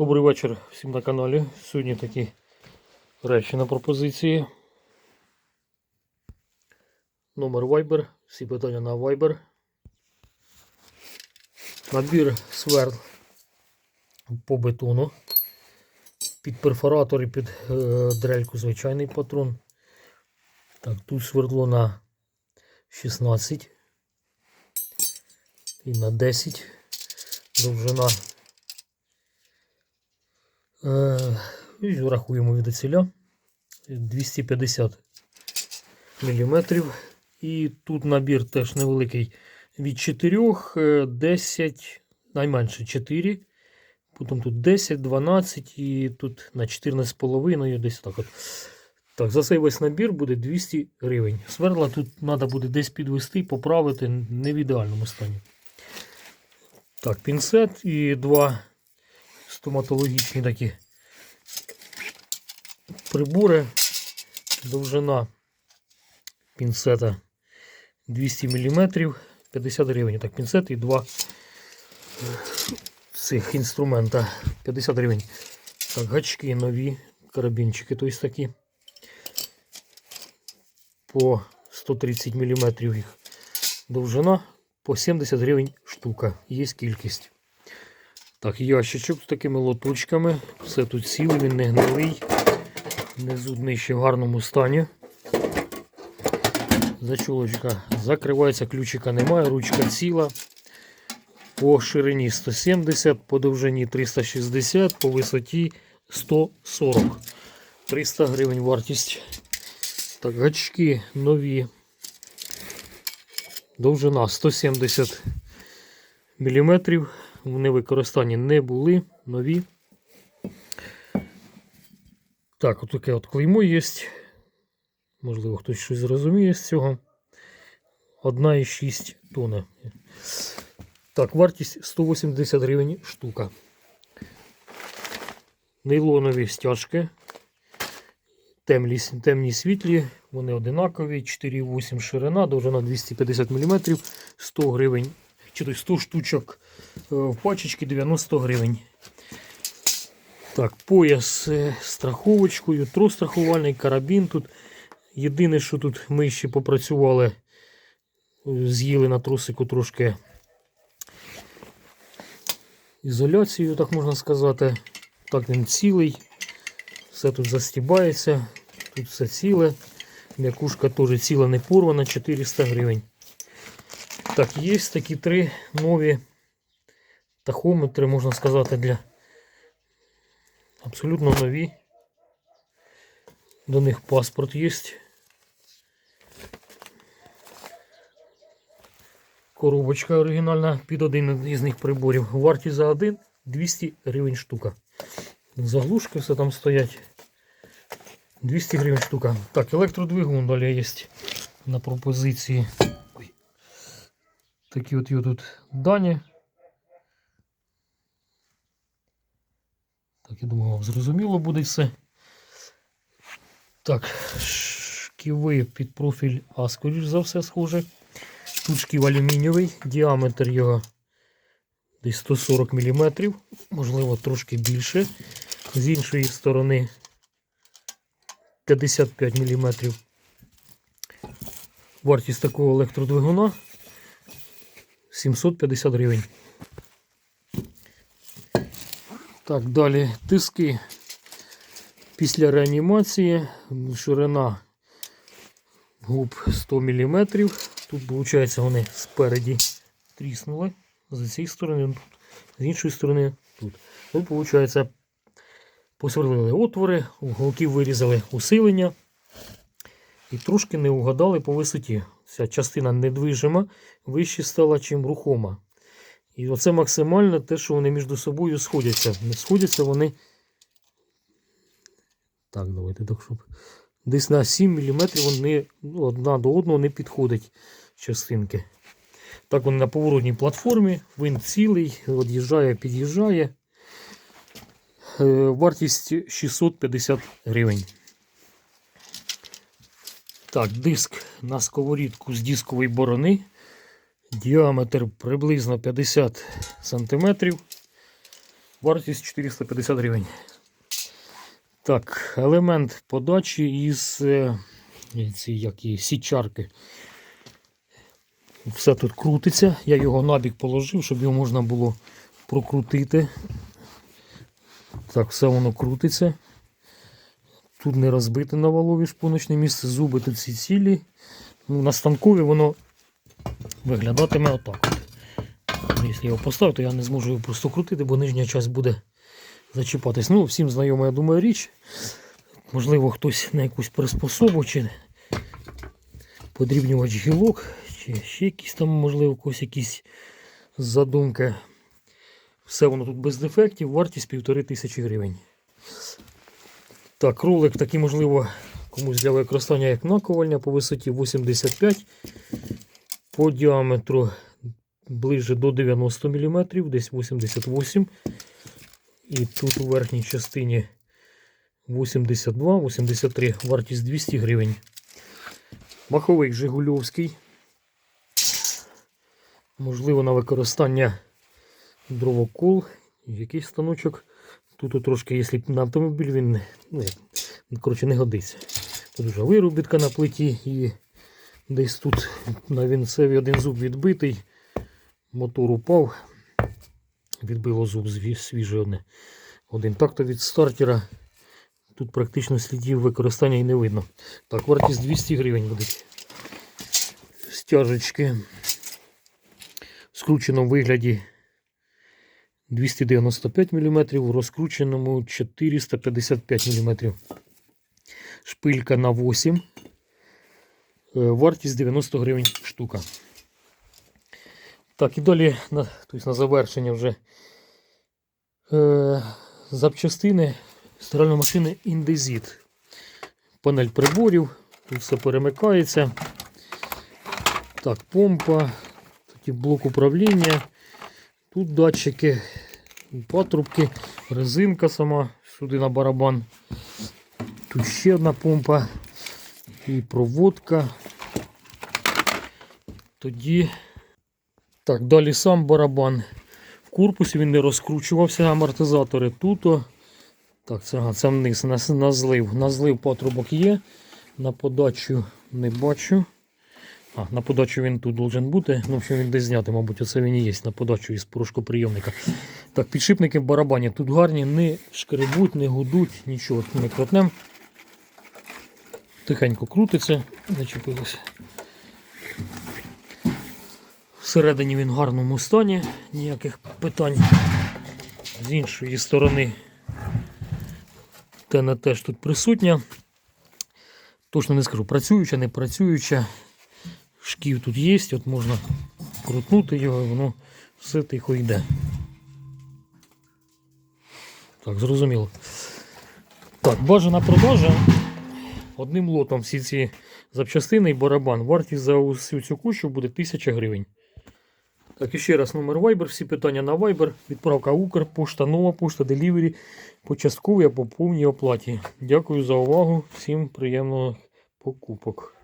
Добрий вечір всім на каналі. Сьогодні такі речі на пропозиції. Номер Viber, всі питання на Viber. Набір сверд по бетону. Під перфоратор і під е, дрельку звичайний патрон. Так, тут свердло на 16 і на 10 довжина. Е, і рахуємо від оціля 250 мм. І тут набір теж невеликий від 4, е, 10, найменше 4. Потім тут 10, 12 і тут на 14,5 десь так от. Так, за цей весь набір буде 200 гривень. Сверла тут треба буде десь підвести, поправити не в ідеальному стані. Так, пінцет і два стоматологічні такі прибори. Довжина пінцета 200 мм, 50 гривень. Так, пінцет і два цих інструмента 50 гривень. Так, гачки нові, карабінчики, тобто такі. По 130 мм їх довжина, по 70 гривень штука. Є кількість. Так, ящичок з такими лоточками. Все тут цілий, він не гнилий. Внизу днище в гарному стані. Зачолочка закривається, ключика немає, ручка ціла. По ширині 170, по довжині 360, по висоті 140. 300 гривень вартість. Так, гачки нові. Довжина 170 мм. Вони в використанні не були, нові. Так, от таке от клеймо є. Можливо, хтось щось зрозуміє з цього. 1,6 тонна. Так, вартість 180 гривень штука. Нейлонові стяжки. Темні, темні світлі, вони одинакові, 4,8 ширина, довжина 250 мм, 100 гривень, то 100 штучок е, в пачечці 90 гривень. Так, пояс з страховочкою, трос страхувальний, карабін тут. Єдине, що тут ми ще попрацювали, е, з'їли на тросику трошки ізоляцію, так можна сказати. Так він цілий. Все тут застібається, тут все ціле. М'якушка теж ціла не порвана, 400 гривень. Так, є такі три нові тахометри, можна сказати, для абсолютно нові. До них паспорт є. Коробочка оригінальна під один із них приборів. Вартість за один 200 гривень штука. Заглушки все там стоять. 200 гривень штука. Так, електродвигун далі є на пропозиції. Такі от його тут дані. Так, я думаю, вам зрозуміло буде все. Так, шківи під профіль, а скоріш за все схоже. Тут шків алюмінієвий, діаметр його десь 140 мм, можливо, трошки більше. З іншої сторони 55 мм. Вартість такого електродвигуна 750 гривень. Так, далі тиски після реанімації, ширина губ 100 мм. Тут, виходить, вони спереді тріснули. З цієї сторони, з іншої сторони тут. Тут, виходить, посверлили отвори, уголків вирізали усилення і трошки не угадали по висоті. Ця частина недвижима, вище стала, чим рухома. І оце максимально те, що вони між собою сходяться. Не сходяться вони. Так, давайте так, щоб. Десь на 7 мм вони ну, одна до одного не підходять частинки. Так вони на поворотній платформі, він цілий, від'їжджає, під'їжджає. Е, Вартість 650 гривень. Так, диск на сковорідку з дискової борони. Діаметр приблизно 50 см. Вартість 450 гривень. Так, елемент подачі із е, ці, як її, січарки. Все тут крутиться. Я його набік положив, щоб його можна було прокрутити. Так, все воно крутиться. Тут не розбите на валові шпоночне місце, зуби тут всі цілі. Ну, на станкові воно виглядатиме отак. Ну, Якщо його поставлю, то я не зможу його просто крутити, бо нижня частина буде зачіпатись. Ну, всім знайома, я думаю, річ. Можливо, хтось на якусь приспособу чи подрібнювач гілок, чи ще якісь там, можливо, у когось якісь задумки. Все воно тут без дефектів, вартість півтори тисячі гривень. Так, ролик такий, можливо, комусь для використання як наковальня по висоті 85, по діаметру ближе до 90 мм, десь 88 І тут у верхній частині 82-83, вартість 200 гривень. Маховик Жигульовський. Можливо, на використання дровокол, якийсь станочок. Тут трошки, якщо на автомобіль, він не- ну, коротше, не годиться. Тут вже виробітка на плиті і десь тут на вінцеві один зуб відбитий. Мотор упав. Відбило зуб свіжий одне. Один так-то від стартера. Тут практично слідів використання і не видно. Так, вартість 200 гривень буде. Стяжечки. В скрученому вигляді 295 мм, в розкрученому 455 мм. Шпилька на 8. Е, Вартість 90 гривень штука. Так, і далі на, тобто на завершення вже е, запчастини стиральної машини Indesit. Панель приборів, тут все перемикається. Так, помпа, тут і блок управління, тут датчики, патрубки, резинка сама сюди на барабан. Тут ще одна помпа і проводка. Тоді так, далі сам барабан. В корпусі він не розкручувався, амортизатори тут. Так, це, це вниз на, на злив. На злив патрубок є. На подачу не бачу. А, на подачу він тут должен бути. Ну, в він десь зняти, мабуть, оце він і є на подачу із порошкоприйомника. Так, підшипники в барабані тут гарні, не шкребуть, не гудуть, нічого не крутнем. Тихенько крутиться, зачепилося. Всередині він в гарному стані, ніяких питань. З іншої сторони тена теж тут присутня. Точно не скажу, працююча, не працююча. Шків тут є, от можна крутнути його, і воно все тихо йде. Так, зрозуміло. Так, бажана продажа. Одним лотом всі ці запчастини і барабан. Вартість за усю цю кущу буде 1000 гривень. Так, і ще раз номер Viber, всі питання на Viber, відправка Укр, пошта, нова пошта, делівері, по частковій або повній оплаті. Дякую за увагу, всім приємного покупок.